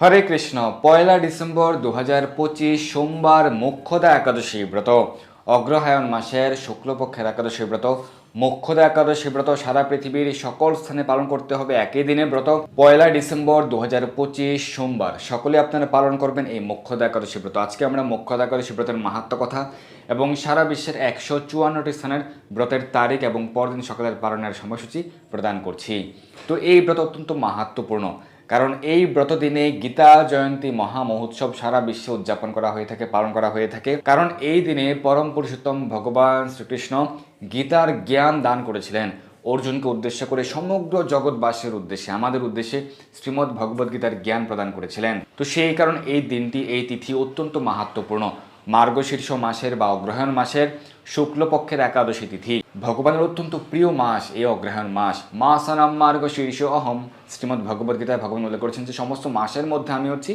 হরে কৃষ্ণ, পয়লা December দু হাজার পঁচিশ সোমবার মোক্ষদা একাদশী ব্রত। অগ্রহায়ণ মাসের শুক্লপক্ষের একাদশী ব্রত। মোক্ষদা একাদশী ব্রত সারা পৃথিবীর সকল স্থানে পালন করতে হবে একই দিনে ব্রত। পয়লা ডিসেম্বর দু হাজার পঁচিশ সোমবার। সকলে আপনারা পালন করবেন এই মোক্ষদা একাদশী ব্রত। আজকে আমরা মোক্ষদা একাদশী ব্রতের মাহাত্ম কথা এবং সারা বিশ্বের একশো চুয়ান্নটি স্থানের ব্রতের তারিখ এবং পরদিন সকালের পালনের সময়সূচি প্রদান করছি। তো এই ব্রত অত্যন্ত মাহাত্মপূর্ণ। কারণ এই ব্রত দিনে গীতা জয়ন্তী মহা মহোৎসব সারা বিশ্বে উদযাপন করা হয়ে থাকে, পালন করা হয়ে থাকে। কারণ এই দিনে পরম পুরুষোত্তম ভগবান শ্রীকৃষ্ণ গীতার জ্ঞান দান করেছিলেন। অর্জুনকে উদ্দেশ্য করে সমগ্র জগৎবাসীর উদ্দেশ্যে, আমাদের উদ্দেশ্যে শ্রীমদ্ ভগবদ গীতার জ্ঞান প্রদান করেছিলেন। তো সেই কারণ এই দিনটি, এই তিথি অত্যন্ত মাহাত্মপূর্ণ মার্গশীর্ষ মাসের বা অগ্রহায়ণ মাসের শুক্লপক্ষের একাদশী তিথি। ভগবানের অত্যন্ত প্রিয় মাস, এই অগ্রহায়ণ মাস। মাসানাম মার্গশীর্ষ অহম। শ্রীমদ্ ভগবদ্গীতায় ভগবান উল্লেখ করেছেন যে, সমস্ত মাসের মধ্যে আমি হচ্ছি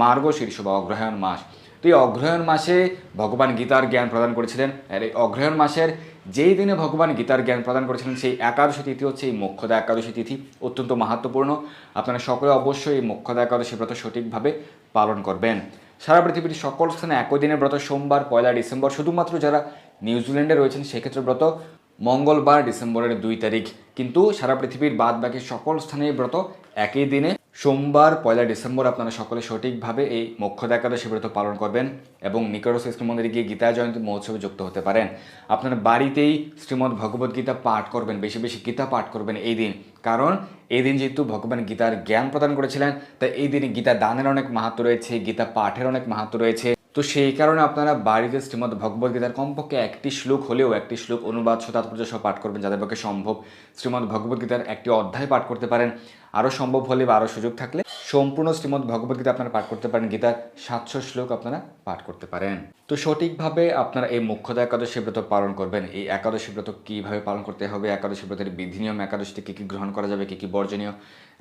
মার্গ শীর্ষ বা অগ্রহায়ণ মাস। তো এই অগ্রহায়ণ মাসে ভগবান গীতার জ্ঞান প্রদান করেছিলেন। আর এই অগ্রহায়ণ মাসের যেই দিনে ভগবান গীতার জ্ঞান প্রদান করেছিলেন, সেই একাদশী তিথি হচ্ছে এই মোক্ষদা একাদশী তিথি। অত্যন্ত মাহাত্মপূর্ণ আপনারা সকলে অবশ্যই এই মোক্ষদা একাদশী ব্রত সঠিকভাবে পালন করবেন। সারা পৃথিবীর সকল স্থানে একই দিনের ব্রত, সোমবার, পয়লা ডিসেম্বর। শুধুমাত্র যারা নিউজিল্যান্ডে রয়েছেন সেক্ষেত্রে ব্রত মঙ্গলবার ডিসেম্বরের দুই তারিখ। কিন্তু সারা পৃথিবীর বাদ বাকি সকল স্থানে এই ব্রত একই দিনে। সোমবার, পয়লা ডিসেম্বর আপনারা সকলে সঠিকভাবে এই মোক্ষদা একাদশী ব্রত পালন করবেন এবং নিকটস্থ ইস্কন মন্দিরে গিয়ে গীতা জয়ন্তী মহোৎসবে যুক্ত হতে পারেন। আপনারা বাড়িতেই শ্রীমদ্ ভগবদ্ গীতা পাঠ করবেন, বেশি বেশি গীতা পাঠ করবেন এই দিন। কারণ এই দিন যেহেতু ভগবান গীতার জ্ঞান প্রদান করেছিলেন, তাই এই দিনে গীতা দানের অনেক মাহাত্ম রয়েছে, গীতা পাঠের অনেক মাহাত্ম রয়েছে। তো সেই কারণে আপনারা বাড়িতে শ্রীমদ্ ভগবদ্গীতার কমপক্ষে একটি শ্লোক হলেও একটি শ্লোক অনুবাদ সহ তাৎপর্য সহ পাঠ করবেন, যাদের পক্ষে সম্ভব। শ্রীমদ্ ভগবদ্গীতার একটি অধ্যায় পাঠ করতে পারেন। আরও সম্ভব হলে বা আরও সুযোগ থাকলে সম্পূর্ণ শ্রীমদ্ ভগবদ গীতা আপনারা পাঠ করতে পারেন। গীতার সাতশো শ্লোক আপনারা পাঠ করতে পারেন। তো সঠিকভাবে আপনারা এই মুখ্যদা একাদশী ব্রত পালন করবেন। এই একাদশী ব্রত কীভাবে পালন করতে হবে? একাদশী ব্রতের বিধি নিয়ম, একাদশীতে কী কী গ্রহণ করা যাবে, কী কী বর্জনীয়?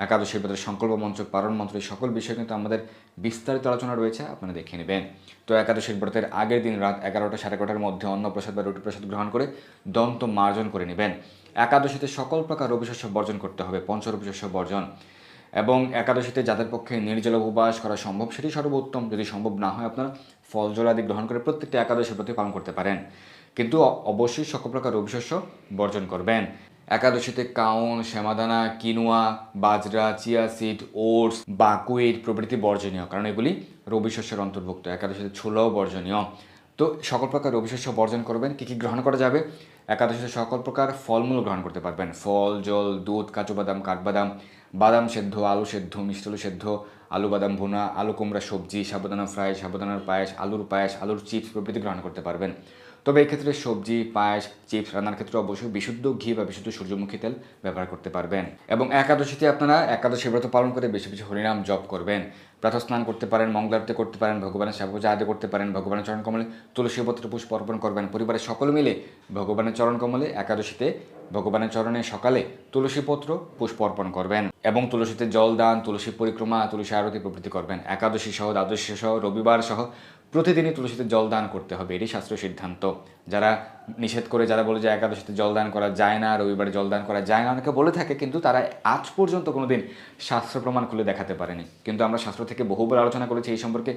একাদশী ব্রতের সংকল্প মন্ত্র পালন মন্ত্র, এই সকল বিষয়ে কিন্তু আমাদের বিস্তারিত আলোচনা রয়েছে, আপনারা দেখে নেবেন। তো একাদশীর ব্রতের আগের দিন রাত এগারোটা সাড়ে এগারোটার মধ্যে অন্ন প্রসাদ বা রুটি প্রসাদ গ্রহণ করে দন্ত মার্জন করে নেবেন। একাদশীতে সকল প্রকার রবিশস্য বর্জন করতে হবে পঞ্চ রবিশস্য বর্জন। এবং একাদশীতে যাদের পক্ষে নির্জল উপবাস করা সম্ভব, সেটি সর্বোত্তম যদি সম্ভব না হয়, আপনারা ফল, জল আদি গ্রহণ করে প্রত্যেকটি একাদশীর প্রতি পালন করতে পারেন। কিন্তু অবশ্যই সকল প্রকার রবিশস্য বর্জন করবেন। একাদশীতে কাউন, শ্যামাদানা, কিনুয়া, বাজরা, চিয়া সিড, ওটস বাকুইট প্রভৃতি বর্জনীয়, কারণ এগুলি রবিশস্যের অন্তর্ভুক্ত। একাদশীতে ছোলাও বর্জনীয়। তো সকল প্রকার অবিশ্বাস্য বর্জন করবেন, কী কী গ্রহণ করা যাবে? একাদশীতে সকল প্রকার ফলমূল গ্রহণ করতে পারবেন। ফল, জল, দুধ, কাজু বাদাম, কাঠবাদাম, বাদাম সেদ্ধ, আলু সেদ্ধ, মিষ্টি আলু সেদ্ধ, আলু বাদাম ভুনা, আলু কুমড়া সবজি সাবুদানা ফ্রাই সাবুদানার পায়েস, আলুর পায়েস, আলুর চিপস প্রভৃতি গ্রহণ করতে পারবেন। তবে এক্ষেত্রে সবজি, পায়েস, চিপস রান্নার ক্ষেত্রে অবশ্যই বিশুদ্ধ ঘি বা বিশুদ্ধ সূর্যমুখী তেল ব্যবহার করতে পারবেন। এবং একাদশীতে আপনারা একাদশী ব্রত পালন করে বেশি বেশি হরিনাম জপ করবেন। প্রাতঃ স্নান করতে পারেন, মঙ্গলারতি করতে পারেন, ভগবানের সেবা আদি করতে পারেন, ভগবানের চরণ কমলে তুলসী পত্র পুষ্প অর্পণ করবেন। পরিবারের সকলে মিলে ভগবানের চরণ কমলে একাদশীতে ভগবানের চরণে সকালে তুলসী পত্র পুষ্প অর্পণ করবেন এবং তুলসীতে জল দান, তুলসী পরিক্রমা, তুলসী আরতি প্রভৃতি করবেন। একাদশী সহ, দ্বাদশী সহ, রবিবার সহ প্রতিদিনই তুলসীতে জল দান করতে হবে এটি শাস্ত্রীয় সিদ্ধান্ত। যারা নিষেধ করে, যারা বলে যে একাদশীতে জল দান করা যায় না, রবিবারে জল দান করা যায় না, অনেকে বলে থাকে, কিন্তু তারা আজ পর্যন্ত কোনোদিন শাস্ত্র প্রমাণ খুলে দেখাতে পারেনি। কিন্তু আমরা শাস্ত্র থেকে বহুবার আলোচনা করেছি, এই সম্পর্কে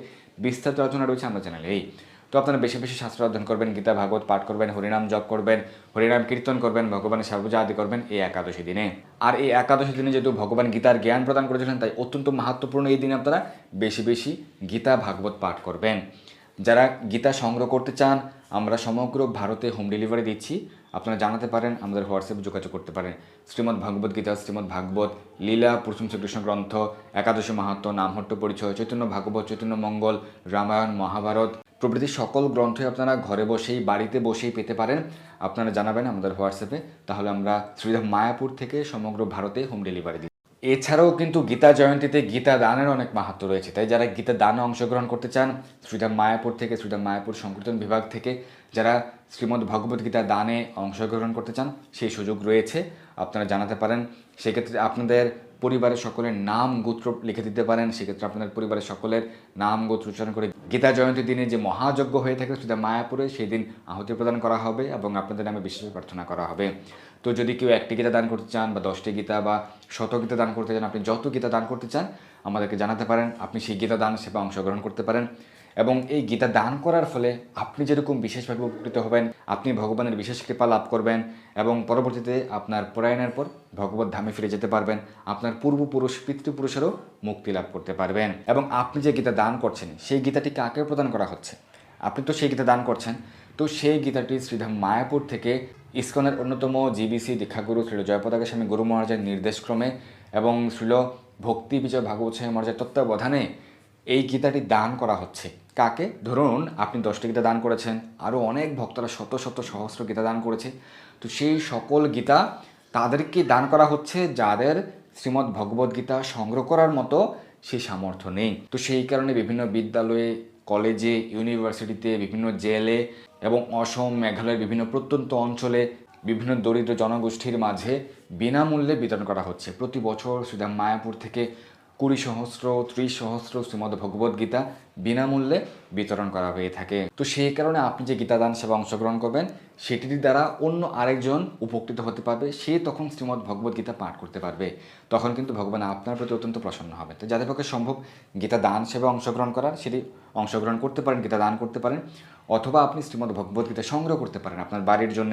বিস্তারিত আলোচনা রয়েছে, আমরা চ্যানেলে এই, তো আপনারা বেশি বেশি শাস্ত্র অধ্যয়ন করবেন, গীতা, ভাগবত পাঠ করবেন, হরিনাম জপ করবেন, হরিনাম কীর্তন করবেন, ভগবানের সাবুজা আদি করবেন, এই একাদশী দিনে। আর এই একাদশী দিনে যেহেতু ভগবান গীতার জ্ঞান প্রদান করেছিলেন, তাই অত্যন্ত মাহাত্মপূর্ণ এই দিনে আপনারা বেশি বেশি গীতা, ভাগবত পাঠ করবেন। যারা গীতা সংগ্রহ করতে চান, আমরা সমগ্র ভারতে হোম ডেলিভারি দিচ্ছি। আপনারা জানাতে পারেন, আমাদের হোয়াটসঅ্যাপে যোগাযোগ করতে পারেন। শ্রীমদ্ ভাগবত গীতা, শ্রীমদ্ ভাগবত লীলা পুরুষম শ্রীকৃষ্ণ গ্রন্থ, একাদশী মাহাত্ম নামহট্ট পরিচয়, চৈতন্য ভাগবত, চৈতন্য মঙ্গল, রামায়ণ, মহাভারত প্রভৃতি সকল গ্রন্থই আপনারা ঘরে বসেই, বাড়িতে বসেই পেতে পারেন। আপনারা জানাবেন আমাদের হোয়াটসঅ্যাপে। তাহলে আমরা শ্রীধাম মায়াপুর থেকে সমগ্র ভারতে হোম ডেলিভারি দিই এছাড়াও কিন্তু গীতা জয়ন্তীতে গীতা দানের অনেক মাহাত্ম রয়েছে। তাই যারা গীতা দানে অংশগ্রহণ করতে চান, শ্রীধাম মায়াপুর থেকে, শ্রীধাম মায়াপুর সংকীর্তন বিভাগ থেকে, যারা শ্রীমদ্ ভগবত গীতা দানে অংশগ্রহণ করতে চান, সেই সুযোগ রয়েছে। আপনারা জানাতে পারেন। সেক্ষেত্রে আপনাদের পরিবারের সকলের নাম গোত্র লিখে দিতে পারেন। সেক্ষেত্রে আপনাদের পরিবারের সকলের নাম গোত্র উচ্চারণ করে গীতা জয়ন্তীর দিনে যে মহাযজ্ঞ হয়ে থাকে সেটা মায়াপুরে সেই দিন আহুতি প্রদান করা হবে এবং আপনাদের নামে বিশেষ প্রার্থনা করা হবে। তো যদি কেউ একটি গীতা দান করতে চান বা দশটি গীতা বা শত গীতা দান করতে চান, আপনি যত গীতা দান করতে চান, আমাদেরকে জানাতে পারেন। আপনি সেই গীতা দান সেবা অংশগ্রহণ করতে পারেন। এবং এই গীতা দান করার ফলে আপনি যেরকম বিশেষভাবে উপকৃত হবেন, আপনি ভগবানের বিশেষ কৃপা লাভ করবেন এবং পরবর্তীতে আপনার প্রয়াণের পর ভগবত ধামে ফিরে যেতে পারবেন। আপনার পূর্বপুরুষ, পিতৃপুরুষেরও মুক্তি লাভ করতে পারবেন। এবং আপনি যে গীতা দান করছেন, সেই গীতাটি কাকে প্রদান করা হচ্ছে? আপনি তো সেই গীতা দান করছেন। তো সেই গীতাটি শ্রীধাম মায়াপুর থেকে ইসকনের অন্যতম জিবিসি দীক্ষাগুরু শ্রীল জয়পতাকা স্বামী গুরু মহারাজের নির্দেশক্রমে এবং শ্রীল ভক্তি বিজয় ভাগবত স্বামী মহারাজের তত্ত্বাবধানে এই গীতাটি দান করা হচ্ছে। কাকে? ধরুন, আপনি দশটি গীতা দান করেছেন আরও অনেক ভক্তরা শত শত সহস্র গীতা দান করেছে। তো সেই সকল গীতা তাদেরকে দান করা হচ্ছে যাদের শ্রীমদ্ ভগবদ গীতা সংগ্রহ করার মতো সেই সামর্থ্য নেই। তো সেই কারণে বিভিন্ন বিদ্যালয়ে, কলেজে, ইউনিভার্সিটিতে, বিভিন্ন জেলে এবং অসম, মেঘালয়ের বিভিন্ন প্রত্যন্ত অঞ্চলে বিভিন্ন দরিদ্র জনগোষ্ঠীর মাঝে বিনামূল্যে বিতরণ করা হচ্ছে। প্রতি বছর সুদাম মায়াপুর থেকে কুড়ি সহস্র, ত্রিশ সহস্র শ্রীমদ্ ভগবদ গীতা বিনামূল্যে বিতরণ করা হয়ে থাকে। তো সেই কারণে আপনি যে গীতাদান সেবা অংশগ্রহণ করবেন, সেটির দ্বারা অন্য আরেকজন উপকৃত হতে পারবে। সে তখন শ্রীমদ্ ভগবদ গীতা পাঠ করতে পারবে। তখন কিন্তু ভগবান আপনার প্রতি অত্যন্ত প্রসন্ন হবে। তো যাদের পক্ষে সম্ভব গীতা দান সেবা অংশগ্রহণ করার, সেটি অংশগ্রহণ করতে পারেন গীতা দান করতে পারেন, অথবা আপনি শ্রীমদ্ ভগবদ গীতা সংগ্রহ করতে পারেন। আপনার বাড়ির জন্য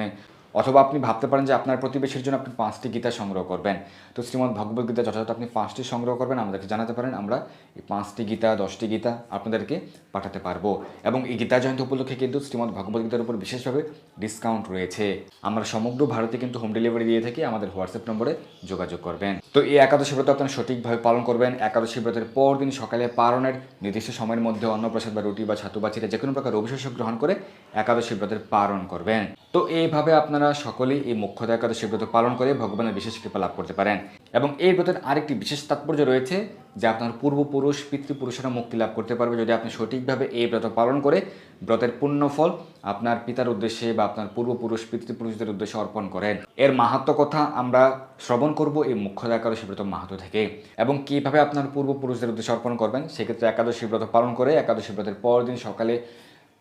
অথবা আপনি ভাবতে পারেন যে আপনার প্রতিবেশীর জন্য আপনি পাঁচটি গীতা সংগ্রহ করবেন। তো শ্রীমদ্ ভগবদ গীতা যথাযথ আপনি পাঁচটি সংগ্রহ করবেন, আমাদেরকে জানাতে পারেন, আমরা এই পাঁচটি গীতা, দশটি গীতা আপনাদেরকে পাঠাতে পারব। এবং এই গীতা জয়ন্তী উপলক্ষে কিন্তু শ্রীমদ্ ভগবদ গীতার উপর বিশেষভাবে ডিসকাউন্ট রয়েছে। আমরা সমগ্র ভারতে কিন্তু হোম ডেলিভারি দিয়ে থাকি, আমাদের হোয়াটসঅ্যাপ নম্বরে যোগাযোগ করবেন। তো এই একাদশী ব্রত আপনারা সঠিকভাবে পালন করবেন। একাদশী ব্রতের পর দিন সকালে পালনের নির্দিষ্ট সময়ের মধ্যে অন্নপ্রসাদ বা রুটি বা ছাতু বা চিরা যে কোনো প্রকার অভিশস্য গ্রহণ করে একাদশী ব্রতের পালন করবেন। তো এইভাবে আপনারা সকলেই এই মুখ্যতা একাদশী ব্রত পালন করে ভগবানের বিশেষ কৃপা লাভ করতে পারেন। এবং এই ব্রতের আরেকটি বিশেষ তাৎপর্য রয়েছে যে আপনার পূর্বপুরুষ, পিতৃপুরুষেরা মুক্তি লাভ করতে পারবে যদি আপনি সঠিকভাবে এই ব্রত পালন করে ব্রতের পূর্ণ ফল আপনার পিতার উদ্দেশ্যে বা আপনার পূর্বপুরুষ, পিতৃপুরুষদের উদ্দেশ্যে অর্পণ করেন। এর মাহাত্ম কথা আমরা শ্রবণ করব এই মুখ্যতা একাদশী ব্রত মাহাত্ম থেকে। এবং কীভাবে আপনার পূর্বপুরুষদের উদ্দেশ্যে অর্পণ করবেন? সেক্ষেত্রে একাদশী ব্রত পালন করে একাদশী ব্রতের পরদিন সকালে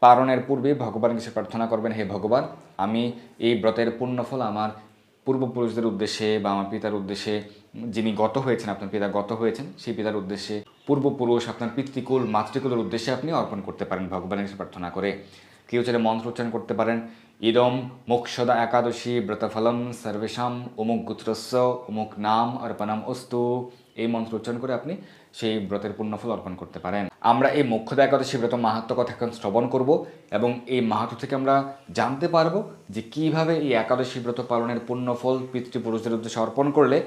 পালনের পূর্বে ভগবান কাছে প্রার্থনা করবেন, হে ভগবান, আমি এই ব্রতের পুণ্যফল আমার পূর্বপুরুষদের উদ্দেশ্যে বা আমার পিতার উদ্দেশ্যে, যিনি গত হয়েছেন, আপনার পিতা গত হয়েছেন, সেই পিতার উদ্দেশ্যে পূর্বপুরুষ, আপনার পিতৃকুল, মাতৃকুলের উদ্দেশ্যে আপনি অর্পণ করতে পারেন ভগবানের কাছে প্রার্থনা করে। কেউ চাইলে মন্ত্র উচ্চারণ করতে পারেন ইদম মোক্ষদা একাদশী ব্রতফলম সর্বেশাম অমুক গুত্রস্য অমুক নাম অর্পণাম অস্তু এই মন্ত্র উচ্চারণ করে আপনি সেই ব্রতের পুণ্যফল অর্পণ করতে পারেন। আমরা এই মোক্ষদা একাদশী ব্রত মাহাত্ম কথা এখন শ্রবণ করব এবং এই মাহাত্ম থেকে আমরা জানতে পারব যে কীভাবে এই একাদশী ব্রত পালনের পুণ্যফল পিতৃপুরুষদের উদ্দেশ্যে অর্পণ করলে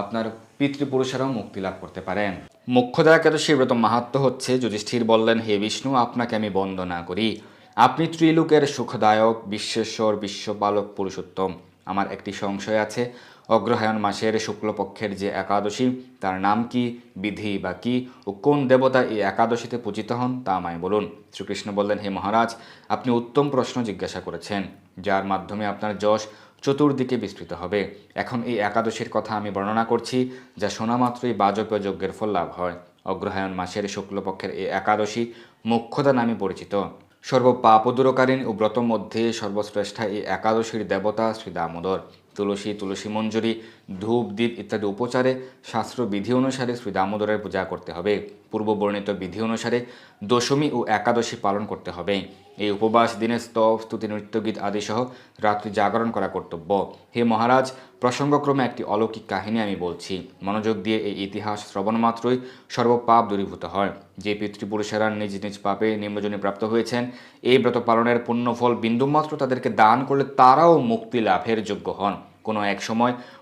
আপনার পিতৃপুরুষেরাও মুক্তি লাভ করতে পারেন। মোক্ষদা একাদশী ব্রত মাহাত্ম হচ্ছে, যুধিষ্ঠির বললেন, হে বিষ্ণু, আপনাকে আমি বন্দনা করি। আপনি ত্রিলোকের সুখদায়ক, বিশ্বেশ্বর, বিশ্বপালক, পুরুষোত্তম। আমার একটি সংশয় আছে। অগ্রহায়ণ মাসের শুক্লপক্ষের যে একাদশী, তার নাম কি, বিধি বা কি, ও কোন দেবতা এই একাদশীতে পূজিত হন, তা আমায় বলুন। শ্রীকৃষ্ণ বললেন, হে মহারাজ, আপনি উত্তম প্রশ্ন জিজ্ঞাসা করেছেন, যার মাধ্যমে আপনার যশ চতুর্দিকে বিস্তৃত হবে। এখন এই একাদশীর কথা আমি বর্ণনা করছি, যা শোনা মাত্রই বাজপেয় যজ্ঞের ফল লাভ হয়। অগ্রহায়ণ মাসের শুক্লপক্ষের এই একাদশী মুখ্যদা নামে পরিচিত। সর্ব পাপদূরকালীন ও ব্রত মধ্যে সর্বশ্রেষ্ঠা এই একাদশীর দেবতা শ্রী দামোদর। তুলসী তুলসী মঞ্জুরি, ধূপ দ্বীপ ইত্যাদি উপচারে শাস্ত্র বিধি অনুসারে শ্রী দামোদরের পূজা করতে হবে। পূর্ববর্ণিত বিধি অনুসারে দশমী ও একাদশী পালন করতে হবে। এই উপবাস দিনে স্তব, স্তুতি, নৃত্যগীত আদি সহ রাত্রি জাগরণ করা কর্তব্য। হে মহারাজ, প্রসঙ্গক্রমে একটি অলৌকিক কাহিনী আমি বলছি। মনোযোগ দিয়ে এই ইতিহাস শ্রবণ মাত্রই সর্বপাপ দূরীভূত হয়। যে পিতৃপুরুষেরা নিজ নিজ পাপে নিম্নজনী প্রাপ্ত হয়েছেন, এই ব্রত পালনের পুণ্যফল বিন্দুমাত্র তাদেরকে দান করলে তারাও মুক্তি লাভের যোগ্য হন। কোনো এক সময়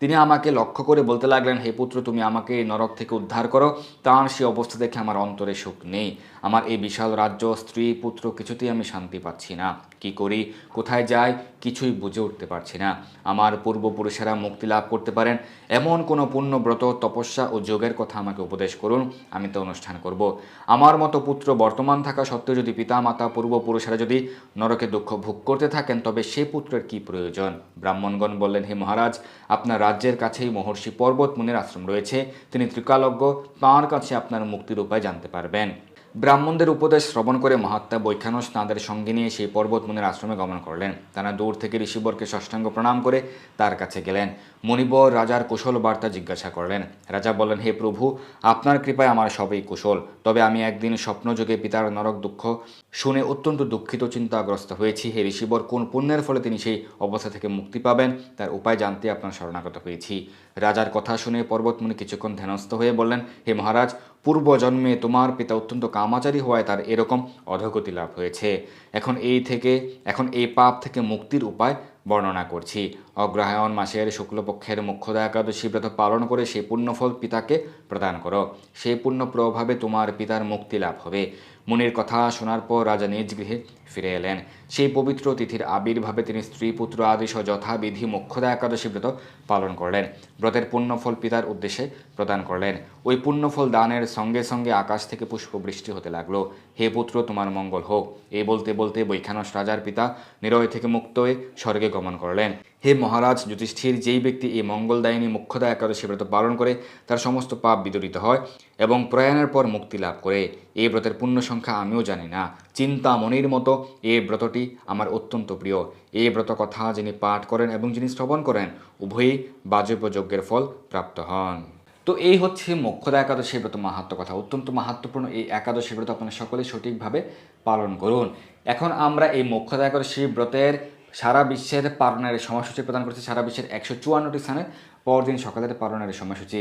তিনি আমাকে লক্ষ্য করে বলতে লাগলেন, হে পুত্র, তুমি আমাকে নরক থেকে উদ্ধার করো। তাঁর সে অবস্থা দেখে আমার অন্তরে সুখ নেই। আমার এই বিশাল রাজ্য, স্ত্রী, পুত্র, কিছুতেই আমি শান্তি পাচ্ছি না। কি করি? কোথায় যাই? কিছুই বুঝে উঠতে পারছি না। আমার পূর্বপুরুষেরা মুক্তি লাভ করতে পারেন, এমন কোনো পুণ্যব্রত, তপস্যা ও যোগের কথা আমাকে উপদেশ করুন, আমি তো অনুষ্ঠান করব। আমার মতো পুত্র বর্তমান থাকা সত্ত্বেও যদি পিতা মাতা পূর্বপুরুষেরা যদি নরকে দুঃখ ভোগ করতে থাকেন, তবে সে পুত্রের কি প্রয়োজন? ব্রাহ্মণগণ বললেন, হে মহারাজ, আপনার রাজ্যের কাছেই মহর্ষি পর্বত মুনির আশ্রম রয়েছে। তিনি ত্রিকালজ্ঞ, তাঁর কাছে আপনার মুক্তির উপায় জানতে পারবেন। ব্রাহ্মণদের উপদেশ শ্রবণ করে মহাত্মা বৈখানস তাঁদের সঙ্গে নিয়ে সেই পর্বত মুনির আশ্রমে গমন করলেন। তারা দূর থেকে ঋষিবরকে ষষ্ঠাঙ্গ প্রণাম করে তার কাছে গেলেন। মণিবর রাজার কুশল বার্তা জিজ্ঞাসা করলেন, রাজা বলেন হে প্রভু, আপনার কৃপায় আমার সবই কুশল। তবে আমি একদিন স্বপ্নযোগে পিতার নরক দুঃখ শুনে অত্যন্ত দুঃখিত, চিন্তাগ্রস্ত হয়েছি। হে ঋষিবর, কোন পুণ্যের ফলে তিনি সেই অবস্থা থেকে মুক্তি পাবেন? তার উপায় জানতে আপনার শরণাগত হয়েছি। রাজার কথা শুনে পর্বতমুনি কিছুক্ষণ ধ্যানস্থ হয়ে বললেন, হে মহারাজ পূর্ব জন্মে তোমার পিতা অত্যন্ত কামাচারী হওয়ায় তার এরকম অধগতি লাভ হয়েছে। এখন এই থেকে, এখন এই পাপ থেকে মুক্তির উপায় বর্ণনা করছি। অগ্রহায়ণ মাসের শুক্লপক্ষের মুখ্যদা একাদশী ব্রত পালন করে সেই পুণ্যফল পিতাকে প্রদান করো। সেই পুণ্য প্রভাবে তোমার পিতার মুক্তি লাভ হবে। মুনির কথা শোনার পর রাজা নিজ গৃহে ফিরে এলেন। সেই পবিত্র তিথির আবির্ভাবে তিনি স্ত্রী, পুত্র আদি সহ যথাবিধি মুখ্যদা একাদশী ব্রত পালন করলেন। ব্রতের পুণ্যফল পিতার উদ্দেশ্যে প্রদান করলেন। ওই পুণ্যফল দানের সঙ্গে সঙ্গে আকাশ থেকে পুষ্পবৃষ্টি হতে লাগল। হে পুত্র, তোমার মঙ্গল হোক। এই বলতে বলতে বৈখানস রাজার পিতা নিরয় থেকে মুক্ত হয়ে স্বর্গে গমন করলেন। হে মহারাজ, যুধিষ্ঠির, যেই ব্যক্তি এই মঙ্গলদায়িনী মুখ্যদা একাদশী ব্রত পালন করে, তার সমস্ত পাপ বিদরিত হয় এবং প্রয়াণের পর মুক্তি লাভ করে। এই ব্রতের পূর্ণ সংখ্যা আমিও জানি না। চিন্তামণির মতো এই ব্রতটি আমার অত্যন্ত প্রিয়। এই ব্রত কথা যিনি পাঠ করেন এবং যিনি শ্রবণ করেন, উভয়ই বাজব্য যজ্ঞের ফল প্রাপ্ত হন। তো এই হচ্ছে মোক্ষদা একাদশী ব্রত মাহাত্ম কথা। অত্যন্ত মাহাত্মপূর্ণ এই একাদশী ব্রত আপনারা সকলে সঠিকভাবে পালন করুন। এখন আমরা এই মোক্ষদা একাদশী ব্রতের সারা বিশ্বের পালনের সময়সূচি প্রদান করেছে, সারা বিশ্বের একশো চুয়ান্নটি স্থানে পরদিন সকালের পালনের সময়সূচি।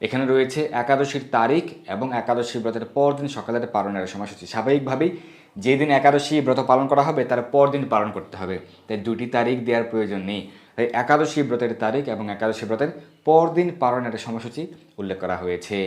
এখানে রয়েছে একাদশীর তারিখ এবং একাদশী ব্রতের পরদিন সকালের পালনের সময়সূচি। স্বাভাবিকভাবেই যেদিন একাদশী ব্রত পালন করা হবে, তার পরদিন পালন করতে হবে। তাই দুটি তারিখ দেওয়ার প্রয়োজন নেই। তাই একাদশী ব্রতের তারিখ এবং একাদশী ব্রতের পরদিন পালনের সময়সূচি উল্লেখ করা হয়েছে।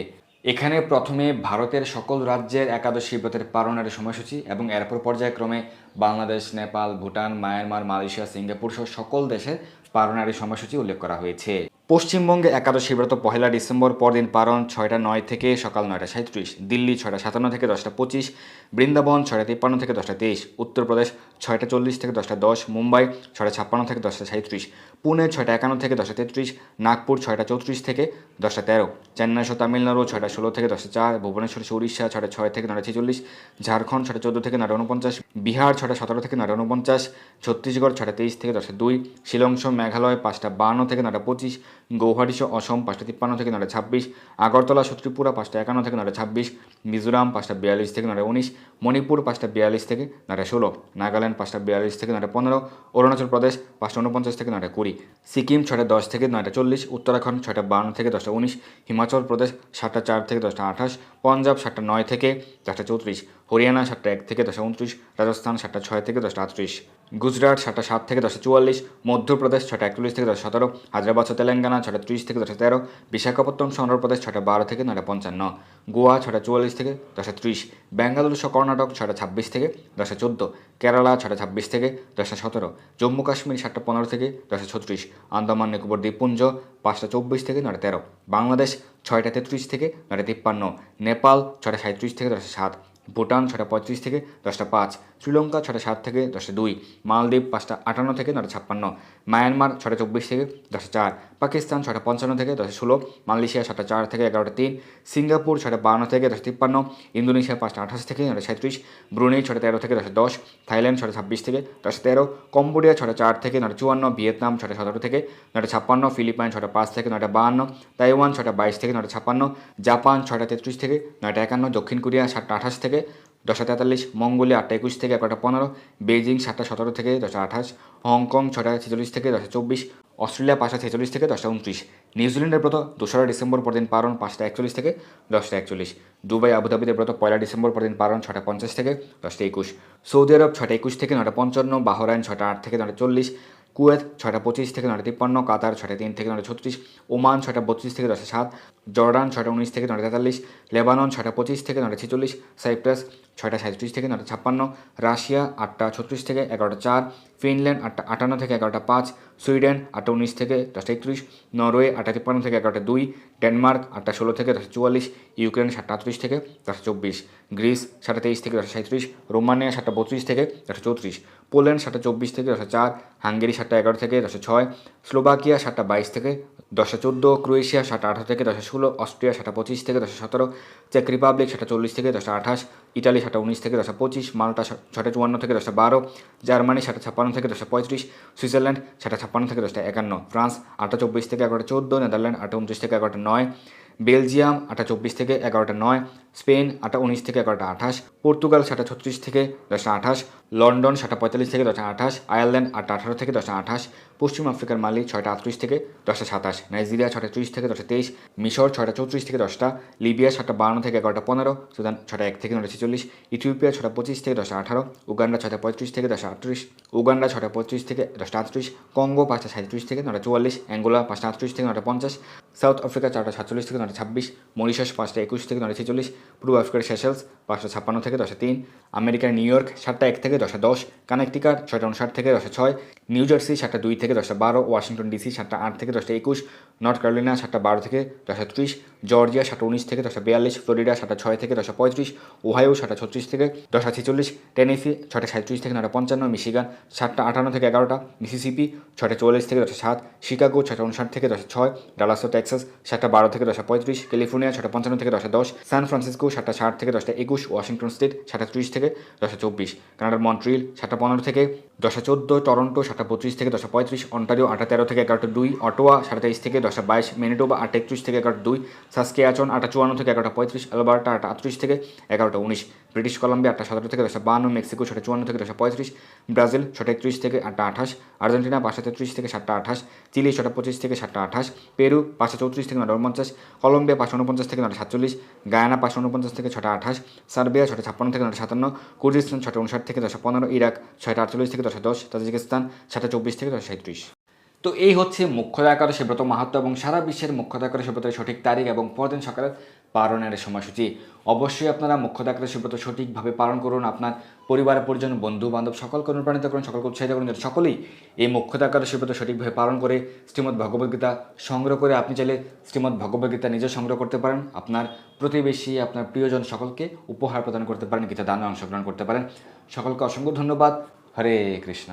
এখানে প্রথমে ভারতের সকল রাজ্যের একাদশী ব্রতের পালনের সময়সূচি এবং এরপর পর্যায়ক্রমে Bangladesh, Nepal, Bhutan, Myanmar, Malaysia, Singapore সহ সকল দেশের পালনের সময়সূচি উল্লেখ করা হয়েছে। পশ্চিমবঙ্গে একাদশী ব্রত পহেলা ডিসেম্বর পরদিন পালন ছয়টা নয় থেকে সকাল নয়টা সাঁত্রিশ দিল্লি ছয়টা সাতান্ন থেকে দশটা পঁচিশ, বৃন্দাবন ছয়টা তিপ্পান্ন থেকে দশটা তেইশ, উত্তরপ্রদেশ ছয়টা চল্লিশ থেকে দশটা দশ, মুম্বাই ছয়টা ছাপ্পান্ন থেকে দশটা সাঁত্রিশ পুনে ছয়টা একান্ন থেকে দশটা তেত্রিশ নাগপুর ছয়টা চৌত্রিশ থেকে দশটা তেরো চেন্নাই সহ তামিলনাড়ু ছয়টা ষোলো থেকে দশটা চার ভুবনেশ্বর উড়িষ্যা ছয়টা ছয় থেকে নয়টা ছেচল্লিশ ঝাড়খণ্ড ছয়টা চোদ্দ থেকে নয়টা উনপঞ্চাশ বিহার ছয়টা সতেরো থেকে নয়টা উনপঞ্চাশ ছত্তিশগড় ছয়টা তেইশ থেকে দশটা দুই শিলং সহ মেঘালয় পাঁচটা বান্ন থেকে নয়টা পঁচিশ গৌহাটি সহ অসম পাঁচটা তিপ্পান্ন থেকে নয়টা ছাব্বিশ আগরতলা সহ ত্রিপুরা পাঁচটা একান্ন থেকে নয়টা ছাব্বিশ মিজোরাম পাঁচটা বিয়াল্লিশ থেকে নয়টা উনিশ মণিপুর পাঁচটা বিয়াল্লিশ থেকে নয়টা ষোলো নাগাল্যান্ড পাঁচটা বিয়াল্লিশ থেকে নয়টা পনেরো অরুণাচল প্রদেশ পাঁচটা উনপঞ্চাশ থেকে নয়টা কুড়ি সিকিম ছটা দশ থেকে নয়টা চল্লিশ, উত্তরাখণ্ড ছটা বান্ন থেকে দশটা উনিশ, হিমাচল প্রদেশ সাতটা চার থেকে দশটা আঠাশ, পঞ্জাব সাতটা নয় থেকে দশটা চৌত্রিশ। হরিয়ানা সাতটা এক থেকে দশটা উনত্রিশ রাজস্থান সাতটা ছয় থেকে দশটা আটত্রিশ গুজরাট সাতটা সাত থেকে দশটা চুয়াল্লিশ মধ্যপ্রদেশ ছটা একচল্লিশ থেকে দশটা সতেরো হায়দ্রাবাদ তেলেঙ্গানা ছটা ত্রিশ থেকে দশটা তেরো বিশাখাপত্তনম অন্ধ্রপ্রদেশ ছটা বারো থেকে নয়টা পঞ্চান্ন গোয়া ছটা চুয়াল্লিশ থেকে দশটা ত্রিশ বেঙ্গালুরু সহ কর্ণাটক ছটা ছাব্বিশ থেকে দশটা চোদ্দ কেরালা ছটা ছাব্বিশ থেকে দশটা সতেরো জম্মু কাশ্মীর সাতটা পনেরো থেকে দশটা ছত্রিশ আন্দামান নিকোবর দ্বীপপুঞ্জ পাঁচটা চব্বিশ থেকে নয়টা তেরো বাংলাদেশ ছয়টা তেত্রিশ থেকে নয়টা তিপ্পান্ন নেপাল ছটা সাঁত্রিশ থেকে দশটা সাত ভুটান ছটা পঁয়ত্রিশ থেকে দশটা পাঁচ, শ্রীলঙ্কা ছটা সাত থেকে দশটা দুই, মালদ্বীপ পাঁচটা আটান্ন থেকে নটা ছাপ্পান্ন, মায়ানমার ছটা চব্বিশ থেকে দশটা চার পাকিস্তান ছটা পঞ্চান্ন থেকে দশটা ষোলো, মালয়েশিয়া ছটা চার থেকে এগারোটা তিন, সিঙ্গাপুর ছটা বান্ন থেকে দশটা তিপ্পান্ন, ইন্দোনেশিয়া পাঁচটা আঠাশ থেকে নটা সাঁত্রিশ, ব্রুনেই ছটা তেরো থেকে দশটা দশ, থাইল্যান্ড ছটা ছাব্বিশ থেকে দশটা তেরো, কম্বোডিয়া ছটা চার থেকে নটা চুয়ান্ন, ভিয়েতনাম ছটা সতেরো থেকে নটা ছাপ্পান্ন, ফিলিপাইন ছটা পাঁচ থেকে নটা বাহান্ন, তাইওয়ান ছটা বাইশ থেকে নটা ছাপ্পান্ন, জাপান ছটা তেত্রিশ থেকে নয়টা একান্ন, দক্ষিণ কোরিয়া সাতটা আঠাশ থেকে দশটা তেতাল্লিশ, মঙ্গোলিয়া আটটা একুশ থেকে এগারোটা পনেরো বেজিং সাতটা সতেরো থেকে দশটা আঠাশ, হংকং ছটা ছেচল্লিশ থেকে দশটা চব্বিশ অস্ট্রেলিয়া পাঁচটা ছেচল্লিশ থেকে দশটা উনত্রিশ। নিউজিল্যান্ডের ব্রত দোসরা ডিসেম্বর পরদিন পালন পাঁচটা একচল্লিশ থেকে দশটা একচল্লিশ। দুবাই আবুধাবিদের ব্রত পয়লা ডিসেম্বর পরদিন পালন ছটা পঞ্চাশ থেকে দশটা একুশ। সৌদি আরব ছটা একুশ থেকে নটা পঞ্চান্ন, বাহরাইন ছটা আট থেকে নটা চল্লিশ, কুয়েত ছয়টা পঁচিশ থেকে নটা তিপ্পান্ন, কাতার ছয়টা তিন থেকে নটা ছত্রিশ, ওমান ছয়টা বত্রিশ থেকে দশটা সাত, জর্ডান ছয়টা উনিশ থেকে নটা তেতাল্লিশ, লেবানন ছয়টা পঁচিশ থেকে নয়টা ছেচল্লিশ, সাইপ্রাস ছয়টা সাঁত্রিশ থেকে নয়টা ছাপ্পান্ন, রাশিয়া আটটা ছত্রিশ থেকে এগারোটা চার ফিনল্যান্ড আটটা আটান্ন থেকে এগারোটা পাঁচ সুইডেন আটটা উনিশ থেকে দশটা একত্রিশ নরওয়ে আটটা তিপ্পান্ন থেকে এগারোটা দুই ডেনমার্ক আটটা ষোলো থেকে দশটা চুয়াল্লিশ ইউক্রেন সাতটা আটত্রিশ থেকে দশটা চব্বিশ গ্রিস সাতটা তেইশ থেকে দশটা সাঁত্রিশ রোমানিয়া সাতটা বত্রিশ থেকে দশটা চৌত্রিশ পোল্যান্ড সাতটা চব্বিশ থেকে দশটা চার হাঙ্গেরি সাতটা এগারো থেকে দশটা ছয় স্লোভাকিয়া সাতটা বাইশ থেকে দশটা চোদ্দ ক্রোয়েশিয়া সাতটা আঠারো থেকে দশটা ষোলো অস্ট্রিয়া সাতটা পঁচিশ থেকে দশটা সতেরো চেক রিপাবলিক সাতটা চল্লিশ থেকে দশটা আঠাশ ইটালি সাতটা উনিশ থেকে দশটা পঁচিশ, মাল্টা ছটা চুয়ান্ন থেকে দশটা বারো, জার্মানি সাতটা ছাপ্পান্ন থেকে দশটা পঁয়ত্রিশ, সুইজারল্যান্ড সাতটা ছাপ্পান্ন থেকে দশটা একান্ন, ফ্রান্স আটটা চব্বিশ থেকে এগারোটা চোদ্দ, নেদারল্যান্ড আটটা উনত্রিশ থেকে এগারোটা নয়, বেলজিয়াম আটটা চব্বিশ থেকে এগারোটা নয় স্পেন আটটা উনিশ থেকে এগারোটা আঠাশ, পর্তুগাল সাটা ছত্রিশ থেকে দশটা আঠাশ, লন্ডন সাতটা পঁয়তাল্লিশ থেকে দশটা আঠাশ, আয়ারল্যান্ড আটটা আঠারো থেকে দশটা আঠাশ, পশ্চিম আফ্রিকার মালি ছয়টা আটত্রিশ থেকে দশটা সাতাশ, নাইজেরিয়া ছয়টা ত্রিশ থেকে দশটা তেইশ, মিশর ছয়টা চৌত্রিশ থেকে দশটা, লিবিয়া সাতটা বান্ন থেকে এগারোটা পনেরো, সুদান ছটা এক থেকে নটা ছেচল্লিশ, ইথিওপিয়া ছটা পঁচিশ থেকে দশটা আঠারো, উগান্ডা ছটা পঁয়ত্রিশ থেকে দশটা আটত্রিশ, উগান্ডা ছটা পঁয়ত্রিশ থেকে দশটা আটত্রিশ, কঙ্গো পাঁচটা সাঁত্রিশ থেকে নটা চুয়াল্লিশ, অ্যাঙ্গোলা পাঁচটা আটত্রিশ থেকে নটা পঞ্চাশ, সাউথ আফ্রিকা চারটা সাতচল্লিশ থেকে নটা ছাব্বিশ, মরিশাস পাঁচটা একুশ থেকে নটা ছেচল্লিশ পূর্ব আফ্রিকার সেশেলস পাঁচশো ছাপ্পান্ন থেকে দশে তিন, আমেরিকার নিউ ইয়র্ক সাতটা এক থেকে দশে দশ কানেকটিকার ছয়টা উনষাট থেকে দশে ছয় নিউ জার্সি সাতটা দুই থেকে দশটা বারো ওয়াশিংটন ডিসি সাতটা আট থেকে দশটা একুশ নর্থ ক্যারোলিনা সাতটা বারো থেকে দশটা ত্রিশ জর্জিয়া সাতটা উনিশ থেকে দশটা বিয়াল্লিশ ফ্লোরিডা সাতটা ছয় থেকে দশটা পঁয়ত্রিশ ওহাইও সাতটা ছত্রিশ থেকে দশটা ছেচল্লিশ টেনেসি ছটা সাঁত্রিশ থেকে নটা পঞ্চান্ন মিশিগান সাতটা আটান্ন থেকে এগারোটা মিসিসিপি ছটা চুয়াল্লিশ থেকে দশটা সাত শিকাগো ছটা উনষাট থেকে দশটা ছয় ডালাসো টেক্সাস সাতটা বারো থেকে দশটা পঁয়ত্রিশ ক্যালিফোর্নিয়া ছটা পঞ্চান্ন থেকে দশটা দশ সান ফ্রান্সিসকো সাতটা ষাট থেকে দশটা একুশ ওয়াশিংটন স্টেট সাতটা ত্রিশ থেকে দশটা চব্বিশ কানাডার মন্ট্রিল সাতটা পনেরো থেকে দশটা চোদ্দ টরন্টো সাতটা পঁচিশ থেকে দশটা পঁয়ত্রিশ অন্টারিও আটটা তেরো থেকে এগারোটা দুই অটোয়া সাড়ে তেইশ থেকে দশটা বাইশ মেনিটোবা আটটা একত্রিশ থেকে এগারোটা দুই সাসকেয়াচন আটটা চুয়ান্ন থেকে এগারোটা পঁয়ত্রিশ আলবার্টা আটটা আটত্রিশ থেকে এগারোটা উনিশ, ব্রিটিশ কলম্বিয়া আটটা সতেরো থেকে দশটা বান্ন, মেক্সিকো ছটা চুয়ান্ন থেকে দশটা পঁয়ত্রিশ, ব্রাজিল ছটা একত্রিশ থেকে আটটা আঠাশ, আর্জেন্টিনা পাঁচটা তেত্রিশ থেকে সাতটা আঠাশ, চিলি ছটা পঁচিশ থেকে সাতটা আঠাশ, পেরু পাঁচটা চৌত্রিশ থেকে নটা উনপঞ্চাশ, কলম্বিয়া পাঁচশো উনপঞ্চাশ থেকে নটা সাতচল্লিশ, গায়ানা পাঁচশো উনপঞ্চাশ থেকে ছটা আঠাশ, সার্বিয়া ছটা ছাপ্পান্ন থেকে নটা সাতান্ন কুর্দিস্তান ছটা উনষাট থেকে দশটা পনেরো, ইরাক ছয়টা আটচল্লিশ থেকে দশটা দশ, তাজিকিস্তান ছটা চব্বিশ থেকে দশটা সাঁত্রিশ। তো এই হচ্ছে মুখ্য একাদশী ব্রত মাহাত্ম এবং সারা বিশ্বের মুখ্য একাদশী ব্রতের সঠিক তারিখ এবং পরদিন সকালে পালনের সময়সূচি। অবশ্যই আপনারা মুখ্য একাদশী ব্রত সঠিকভাবে পালন করুন, আপনার পরিবার, পরিজন বন্ধু বান্ধব সকলকে অনুপ্রাণিত করুন, সকলকে উৎসাহিত করুন যাতে সকলেই এই মুখ্য একাদশী ব্রত সঠিকভাবে পালন করে শ্রীমদ্ ভগবদ্গীতা সংগ্রহ করে আপনি চাইলে শ্রীমদ্ ভগবদ্গীতা নিজে সংগ্রহ করতে পারেন, আপনার প্রতিবেশী, আপনার প্রিয়জন সকলকে উপহার প্রদান করতে পারেন গীতা দানে অংশগ্রহণ করতে পারেন। সকলকে অসংখ্য ধন্যবাদ। হরে কৃষ্ণ।